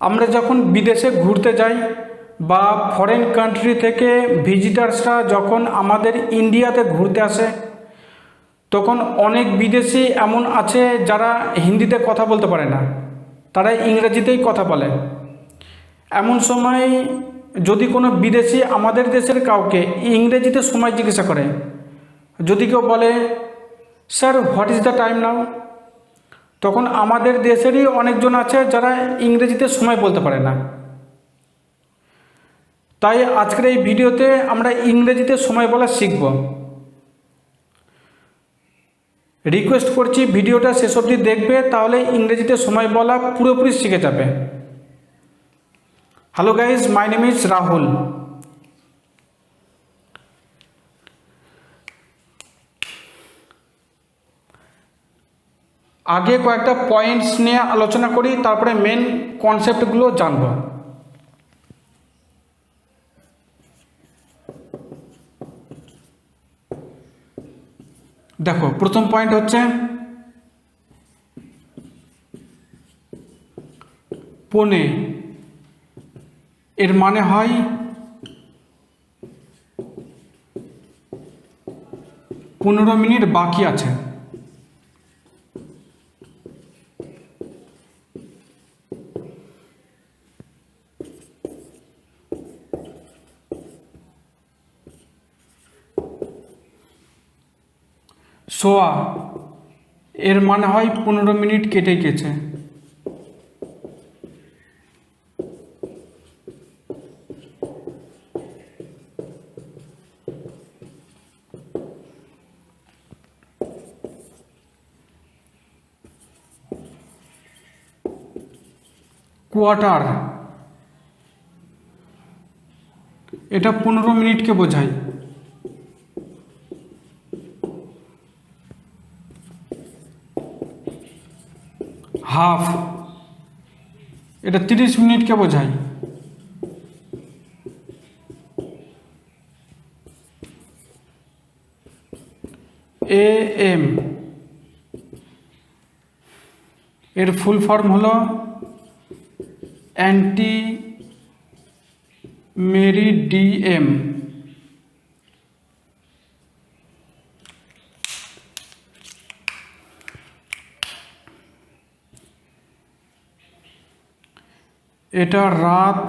আমরা যখন বিদেশে ঘুরতে যাই বা ফরেন কান্ট্রি থেকে ভিজিটার্সরা যখন আমাদের ইন্ডিয়াতে ঘুরতে আসে, তখন অনেক বিদেশি এমন আছে যারা হিন্দিতে কথা বলতে পারে না। তারা ইংরেজিতেই কথা বলে। এমন সময় যদি কোনো বিদেশি আমাদের দেশের কাউকে ইংরেজিতে সময় জিজ্ঞাসা করে, যদি কেউ বলে sir what is the time now তখন আমাদের দেশেরই অনেকজন আছে যারা ইংরেজিতে সময় বলতে পারে না। তাই আজকের এই ভিডিওতে আমরা ইংরেজিতে সময় বলা শিখব। রিকোয়েস্ট করছি ভিডিওটা শেষ অবধি দেখবে, তাহলে ইংরেজিতে সময় বলা পুরোপুরি শিখে যাবে। Hello guys my name is Rahul আগে কয়েকটা পয়েন্টস নিয়ে আলোচনা করি, তারপরে মেন কনসেপ্টগুলো জানব। দেখো, প্রথম পয়েন্ট হচ্ছে পনে এর মানে হয় পনেরো মিনিট বাকি আছে। সোয়া। এর মানে হয় পনেরো মিনিট কেটে গেছে। কোয়ার্টার। এটা পনেরো মিনিটকে বোঝায়। হাফ। এটা তিরিশ মিনিটকে বোঝায় এ এম এর ফুল ফর্ম হলো অ্যান্টি মেরিডিএম এটা রাত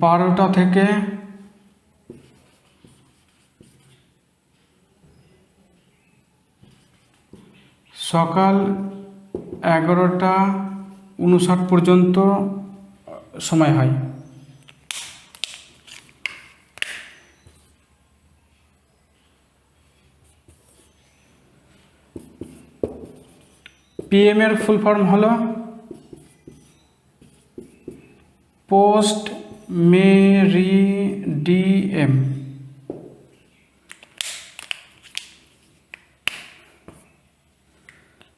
বারোটা থেকে সকাল এগারোটা উনষাট পর্যন্ত সময় হয়। পিএম এর ফুল ফর্ম হলো পোস্ট মেরিডিএম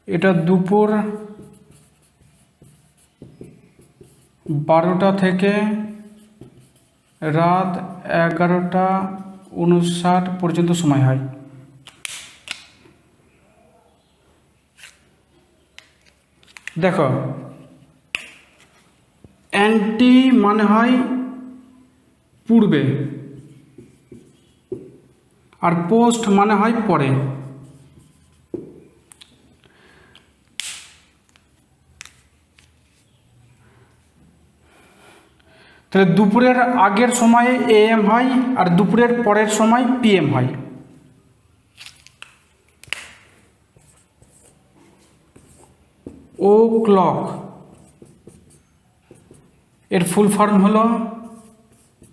এটা দুপুর বারোটা থেকে রাত এগারোটা উনষাট পর্যন্ত সময় হয়। দেখো। অ্যান্টি মানে হয় পূর্বে। আর পোস্ট মানে হয় পরে। তাহলে দুপুরের আগের সময়ে এএম হয় আর দুপুরের পরের সময় পিএম হয়। O'clock. এর ফুল ফর্ম হলো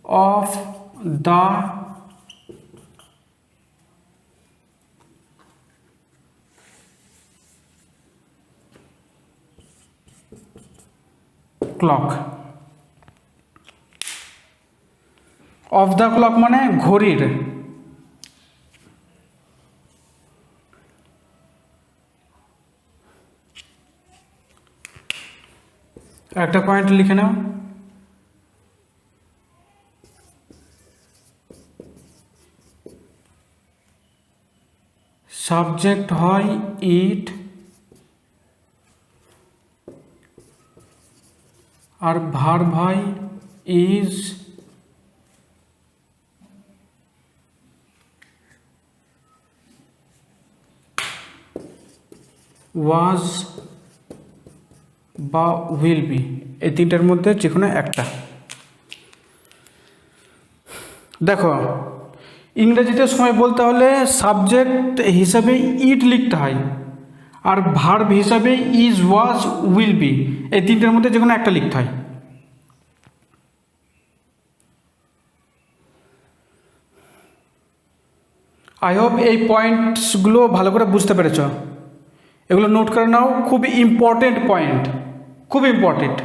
of the clock. Of the clock মানে ঘড়ির। একটা পয়েন্ট লিখে নাও। সাবজেক্ট হয় ইট আর ভার্ব হয় ইজ ওয়াজ বা উইল বি এই তিনটার মধ্যে যে কোনো একটা। দেখো, ইংরেজিতে সময় বলতে হলে সাবজেক্ট হিসাবে ইট লিখতে হয়, আর ভার্ব হিসাবে ইজ ওয়াজ উইল বি এই তিনটার মধ্যে যে কোনো একটা লিখতে হয়। আই হোপ এই পয়েন্টসগুলো ভালো করে বুঝতে পেরেছ। এগুলো নোট করে নাও খুব ইম্পর্টেন্ট পয়েন্ট খুব ইম্পর্টেন্ট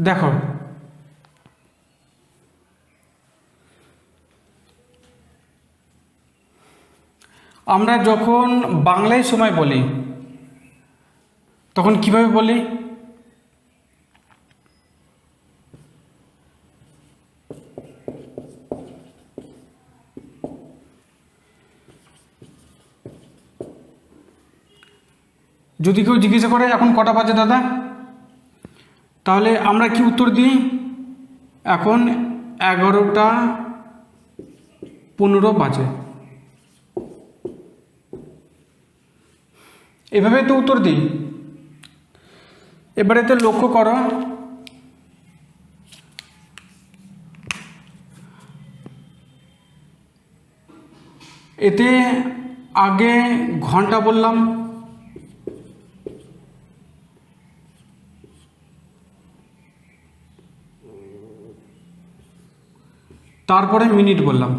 দেখো। আমরা যখন বাংলায় সময় বলি, তখন কীভাবে বলি? যদি কেউ জিজ্ঞাসা করে, এখন কটা বাজে দাদা? তাহলে আমরা কি উত্তর দিই? এখন এগারোটা পনেরো বাজে। এভাবে তো উত্তর দিই। এবারে তো লক্ষ্য করো। এতে আগে ঘণ্টা বললাম। তারপরে মিনিট বললাম।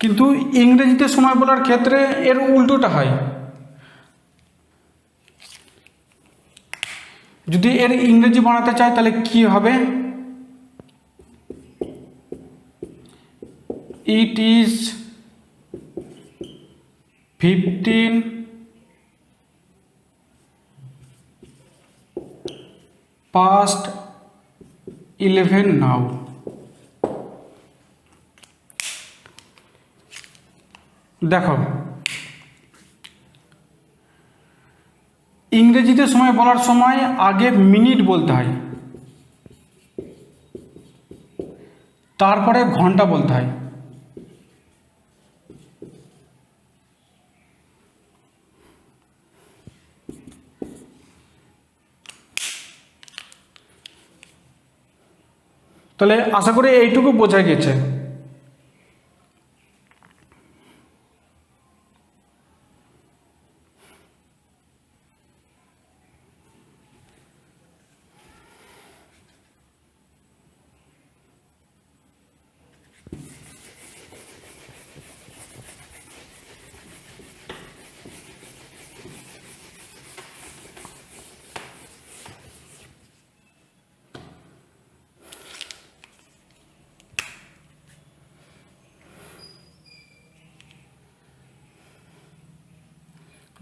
কিন্তু ইংরেজিতে সময় বলার ক্ষেত্রে এর উল্টোটা হয়। যদি এর ইংরেজি বানাতে চায় তাহলে কি হবে? It is fifteen past eleven now দেখো। ইংরেজিতে সময় বলার সময় আগে মিনিট বলতে হয়। তারপরে ঘণ্টা বলতে হয়। তাহলে আশা করি এইটুকু বোঝা গেছে।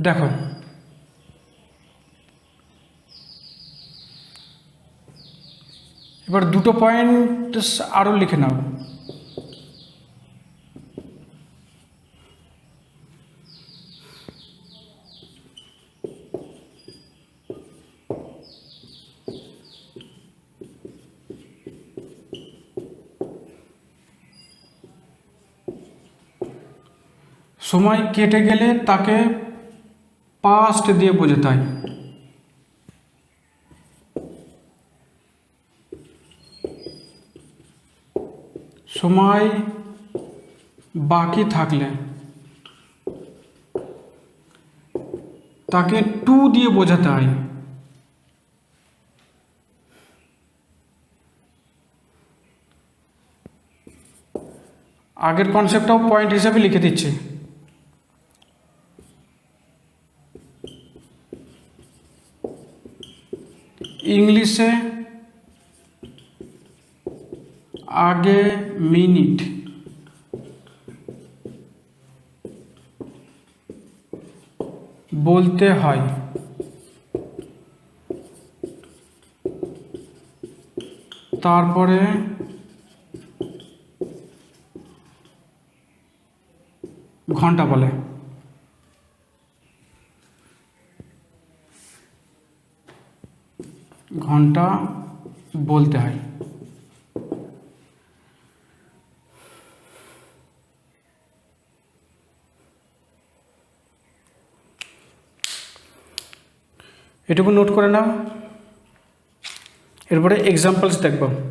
দেখো। এবার দুটো পয়েন্ট আরও লিখে নাও। সময় কেটে গেলে তাকে পাস্ট দিয়ে বোঝাতে হয়। সময় বাকি থাকলে তাকে টু দিয়ে বোঝাতে হয়। আগের কনসেপ্টটাও পয়েন্ট হিসাবে লিখে দিচ্ছি। ইংলিশে আগে মিনিট। বলতে হয়। তারপরে ঘণ্টা বলে। ঘণ্টা বলতে হয়। এটুকু নোট করে নাও। এরপরে এক্সাম্পলস দেখব।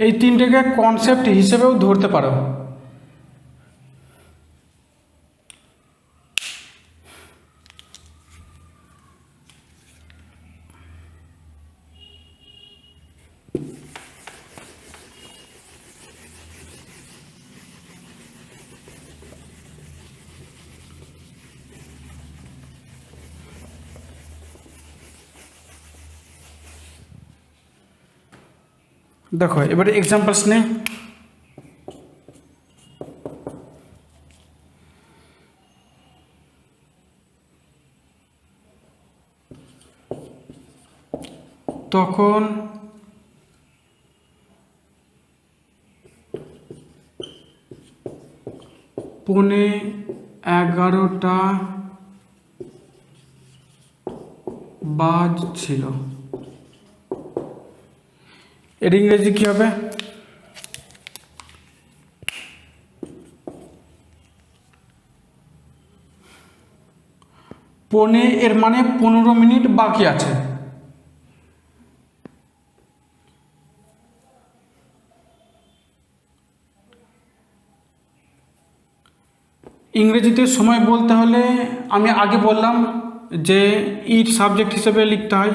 এই তিনটেকে কনসেপ্ট হিসেবেও ধরতে পারো। দেখো এবারে এক্সাম্পলস নেই তখন পৌনে এগারোটা বাজ ছিল এর ইংরেজি কী হবে? পনে এর মানে পনেরো মিনিট বাকি আছে। ইংরেজিতে সময় বলতে হলে আমি আগে বললাম যে ইট সাবজেক্ট হিসেবে লিখতে হয়।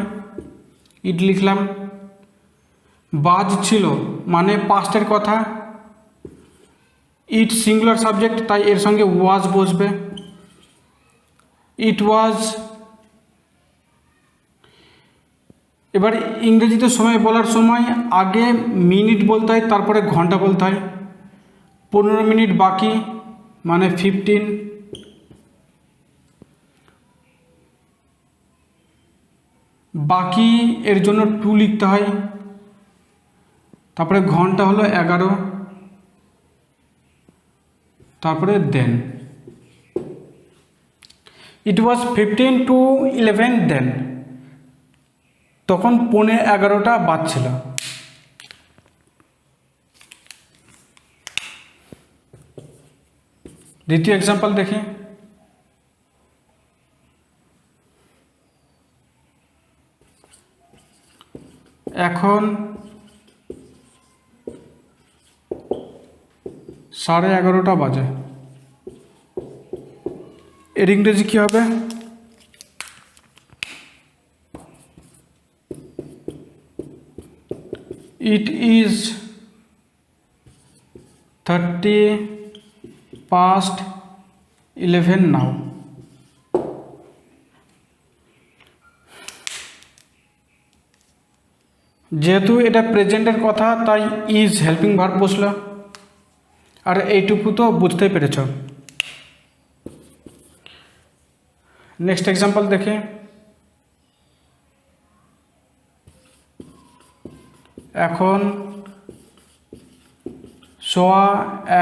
ইট লিখলাম। বাজ ছিল মানে পাস্টের কথা। ইট সিঙ্গুলার সাবজেক্ট তাই এর সঙ্গে ওয়াজ বসবে। ইট ওয়াজ এবার ইংরেজিতে সময় বলার সময়, আগে মিনিট বলতে হয়, তারপরে ঘণ্টা বলতে হয়। পনেরো মিনিট বাকি মানে ফিফটিন বাকি এর জন্য টু লিখতে হয়। তারপরে ঘণ্টা হলো এগারো। তারপরে then it was fifteen to eleven then তখন পৌনে এগারোটা বাজছিল। দ্বিতীয় এক্সাম্পল দেখি। এখন সাড়ে এগারোটা বাজে। এর ইংরেজি কী হবে? It is thirty past eleven now যেহেতু এটা প্রেজেন্টের কথা, তাই ইজ হেল্পিং ভার্ব বসল। আর এইটুকু তো বুঝতেই পেরেছ। নেক্সট এক্সাম্পল দেখে। এখন সোয়া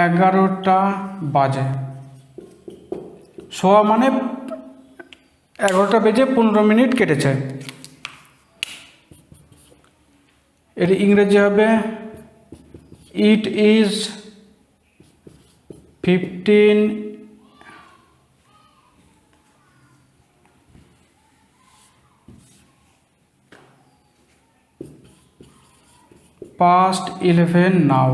এগারোটা বাজে। সোয়া মানে এগারোটা বেজে পনেরো মিনিট কেটেছে। এর ইংরেজি হবে it is fifteen past eleven now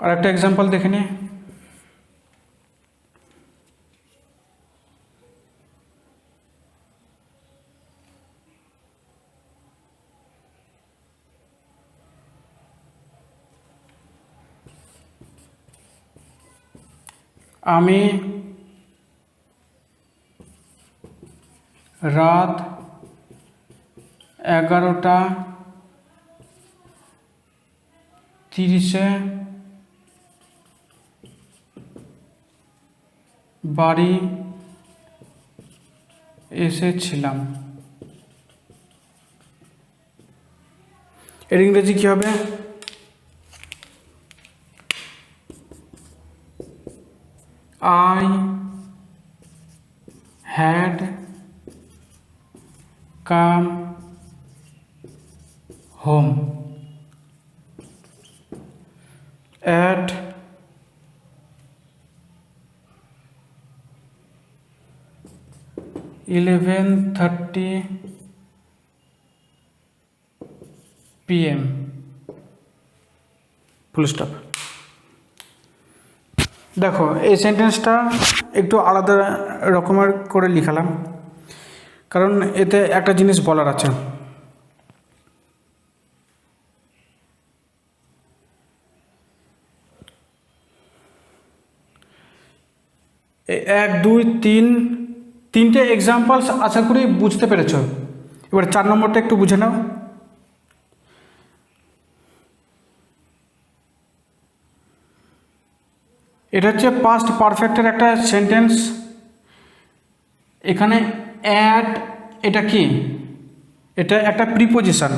আর একটা এক্সাম্পল দেখে আমি রাত এগারোটা তিরিশে বাড়ি এসেছিলাম। এর ইংরেজি কী হবে? I had come home at eleven thirty PM. Full stop. দেখো, এই সেন্টেন্সটা একটু আলাদা রকমের করে লিখালাম। কারণ এতে একটা জিনিস বলার আছে। এক, দুই, তিন, তিনটে এক্সাম্পলস আশা করি বুঝতে পেরেছ। এবার চার নম্বরটা একটু বুঝে নাও। এটা হচ্ছে পাস্ট পারফেক্টের একটা সেন্টেন্স এখানে অ্যাড এটা কি? এটা একটা প্রিপোজিশন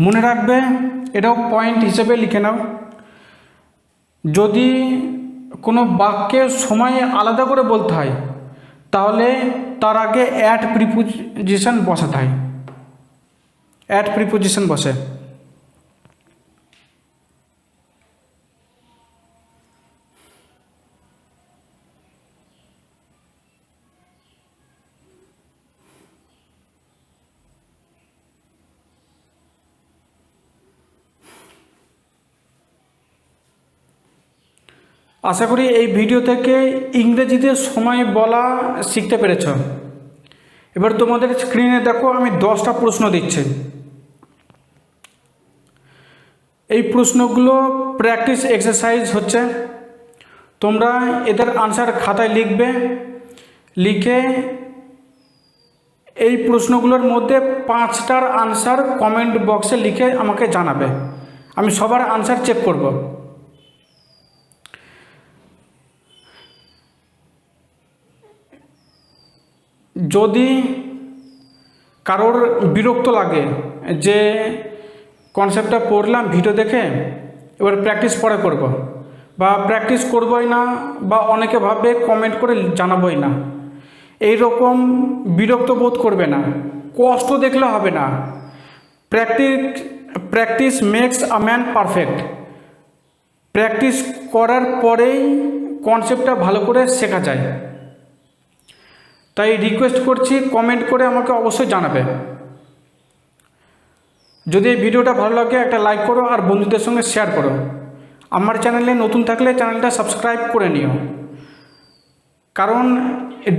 মনে রাখবে, এটাও পয়েন্ট হিসেবে লিখে নাও। যদি কোনো বাক্যে সময় আলাদা করে বলতে হয়, তাহলে তার আগে অ্যাড প্রিপোজিশন বসাতে হয়। অ্যাড প্রিপোজিশন বসে। আশা করি এই ভিডিও থেকে ইংরেজিতে সময় বলা শিখতে পেরেছ। এবার তোমাদের স্ক্রিনে দেখো, আমি দশটা প্রশ্ন দিচ্ছি। এই প্রশ্নগুলো প্র্যাকটিস এক্সারসাইজ হচ্ছে। তোমরা এদের আনসার খাতায় লিখবে। লিখে এই প্রশ্নগুলোর মধ্যে পাঁচটার আনসার কমেন্ট বক্সে লিখে আমাকে জানাবে। আমি সবার আনসার চেক করব। যদি কারোর বিরক্ত লাগে যে কনসেপ্টটা পড়লাম ভিডিও দেখে, এবার প্র্যাকটিস পরে করব। বা প্র্যাকটিস করবই না, বা অনেকে ভাবে কমেন্ট করে জানাবই না। এই রকম বিরক্ত বোধ করবে না। কষ্ট দেখলে হবে না। Practice practice makes a man perfect practice করার পরেই কনসেপ্টটা ভালো করে শেখা যায়। তাই রিকোয়েস্ট করছি কমেন্ট করে আমাকে অবশ্যই জানাবে। যদি এই ভিডিওটা ভালো লাগে, একটা লাইক করো আর বন্ধুদের সঙ্গে শেয়ার করো। আমার চ্যানেলে নতুন থাকলে চ্যানেলটা সাবস্ক্রাইব করে নিও। কারণ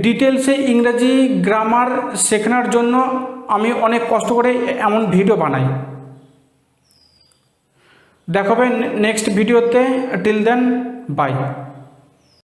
ডিটেলসে ইংরাজি গ্রামার শেখানোর জন্য আমি অনেক কষ্ট করে এমন ভিডিও বানাই। দেখাবে নেক্সট ভিডিওতে টিল দেন বাই